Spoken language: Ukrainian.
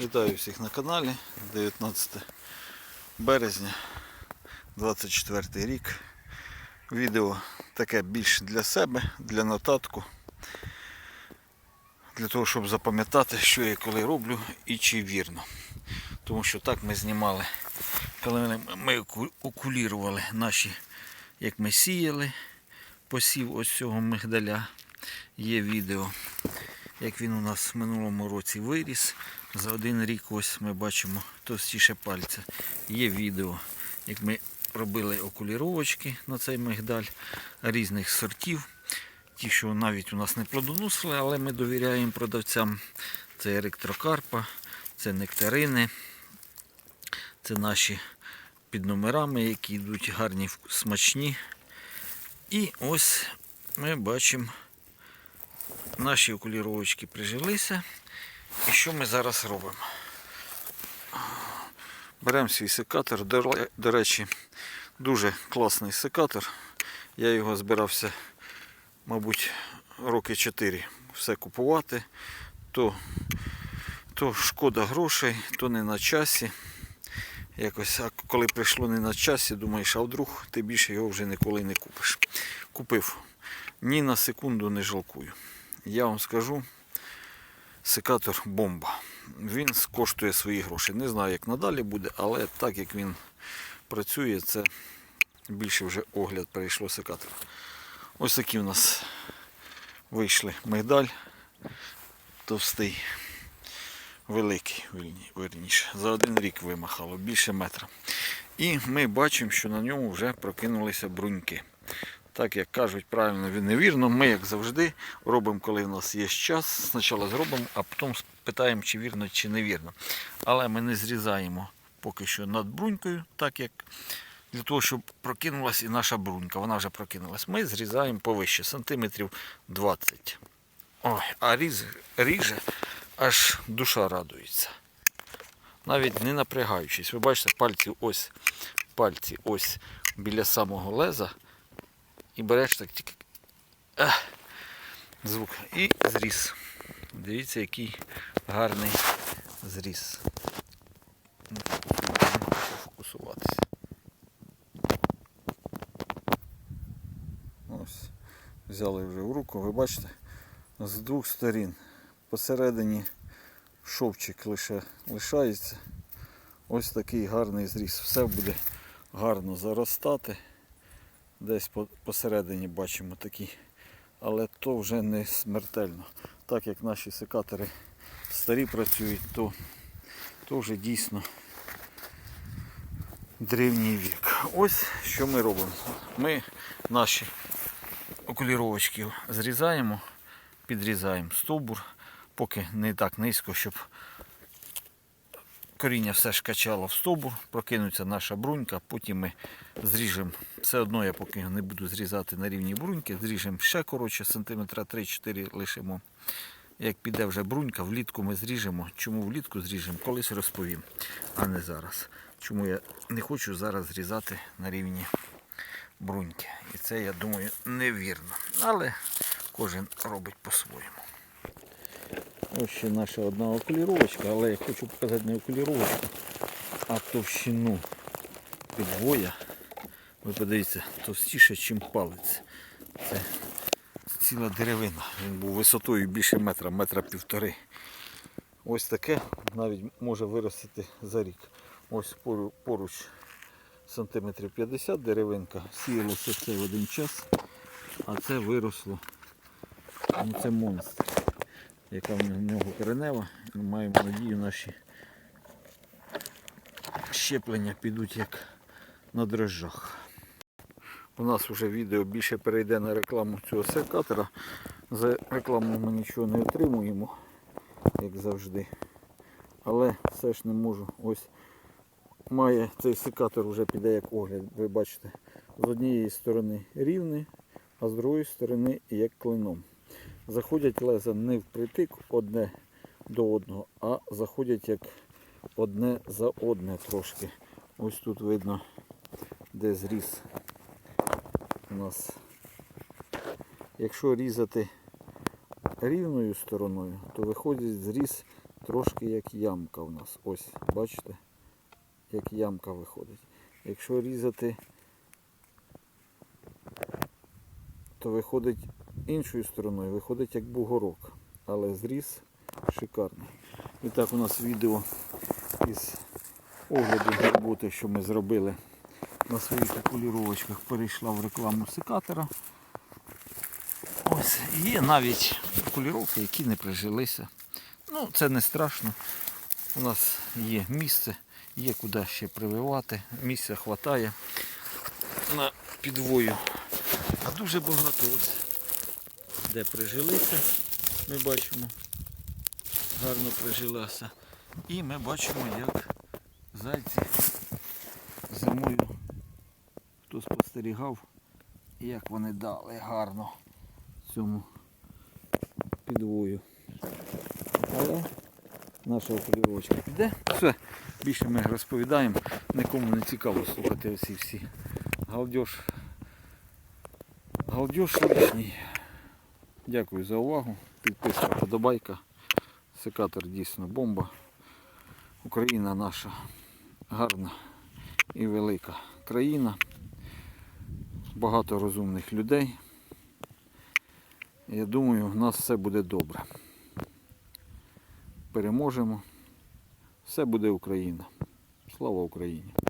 Вітаю всіх на каналі. 19 березня 24 рік. Відео таке більш для себе, для нотатку. Для того, щоб запам'ятати, що я коли роблю і чи вірно. Тому що так ми знімали, коли ми оку- окулірували наші, як ми сіяли посів ось цього мигдаля. Є відео як він у нас в минулому році виріс. За один рік ось ми бачимо товстіше пальця. Є відео, як ми робили окуліровочки на цей мигдаль різних сортів. Ті, що навіть у нас не плодоносили, але ми довіряємо продавцям. Це електрокарпа, це нектарини, це наші під номерами, які йдуть гарні, смачні. І ось ми бачимо Наші окуліровочки прижилися. І що ми зараз робимо? Беремо свій секатор. До речі, дуже класний секатор. Я його збирався, мабуть, роки 4 все купувати. То, то шкода грошей, то не на часі. Якось, а коли прийшло не на часі, думаєш, а вдруг ти більше його вже ніколи не купиш. Купив. Ні на секунду не жалкую я вам скажу, секатор бомба. Він коштує свої гроші. Не знаю, як надалі буде, але так як він працює, це більше вже огляд перейшло секатора. Ось такі у нас вийшли мигдаль товстий, великий, вірніше. За один рік вимахало, більше метра. І ми бачимо, що на ньому вже прокинулися бруньки. Так як кажуть правильно, невірно. Ми, як завжди, робимо, коли в нас є час. Спочатку зробимо, а потім питаємо, чи вірно, чи невірно. Але ми не зрізаємо поки що над брунькою, так як для того, щоб прокинулась і наша брунька. Вона вже прокинулась. Ми зрізаємо повище, сантиметрів 20. Ой, а різ, ріже, аж душа радується. Навіть не напрягаючись. Ви бачите, пальці ось, пальці ось біля самого леза і береш так тільки звук. І зріз. Дивіться, який гарний зріз. Ну, хочу фокусуватися. Ось. Взяли вже в руку, ви бачите, з двох сторін. Посередині шовчик лише лишається. Ось такий гарний зріз. Все буде гарно заростати. Десь посередині бачимо такі. Але то вже не смертельно. Так як наші секатори старі працюють, то, то вже дійсно древній вік. Ось що ми робимо. Ми наші окуліровочки зрізаємо, підрізаємо стовбур, поки не так низько, щоб коріння все ж качало в стовбур, прокинеться наша брунька, потім ми зріжемо. Все одно я поки не буду зрізати на рівні бруньки, зріжемо ще коротше, сантиметра 3-4 лишимо. Як піде вже брунька, влітку ми зріжемо. Чому влітку зріжемо, колись розповім, а не зараз. Чому я не хочу зараз зрізати на рівні бруньки. І це, я думаю, невірно. Але кожен робить по-своєму. Ось ще наша одна окуліровочка, але я хочу показати не окуліровочку, а товщину підвоя. Ви подивіться, товстіше, ніж палець. Це ціла деревина. Він був висотою більше метра, метра півтори. Ось таке навіть може виростити за рік. Ось поруч сантиметрів 50 деревинка. Сіялося це в один час, а це виросло. Ну, це монстр яка в нього коренева. Ми маємо надію, наші щеплення підуть як на дрожжах. У нас вже відео більше перейде на рекламу цього секатора. За рекламу ми нічого не отримуємо, як завжди. Але все ж не можу. Ось має цей секатор вже піде як огляд. Ви бачите, з однієї сторони рівний, а з другої сторони як клином заходять леза не впритик одне до одного, а заходять як одне за одне трошки. Ось тут видно, де зріз у нас. Якщо різати рівною стороною, то виходить зріз трошки як ямка в нас. Ось, бачите, як ямка виходить. Якщо різати, то виходить іншою стороною, виходить як бугорок. Але зріз шикарний. І так у нас відео із огляду роботи, що ми зробили на своїх окуліровочках, перейшла в рекламу секатора. Ось є навіть окуліровки, які не прижилися. Ну, це не страшно. У нас є місце, є куди ще прививати. Місця вистачає на підвою. А дуже багато ось, де прижилися, ми бачимо, гарно прижилася. І ми бачимо, як зайці зимою, хто спостерігав, як вони дали гарно цьому підвою. Але наша окулівочка піде. Все, більше ми розповідаємо. Нікому не цікаво слухати оці всі галдеж. Галдеж лишній. Дякую за увагу. Підписка, подобайка. Секатор дійсно бомба. Україна наша гарна і велика країна. Багато розумних людей. Я думаю, у нас все буде добре. Переможемо. Все буде Україна. Слава Україні!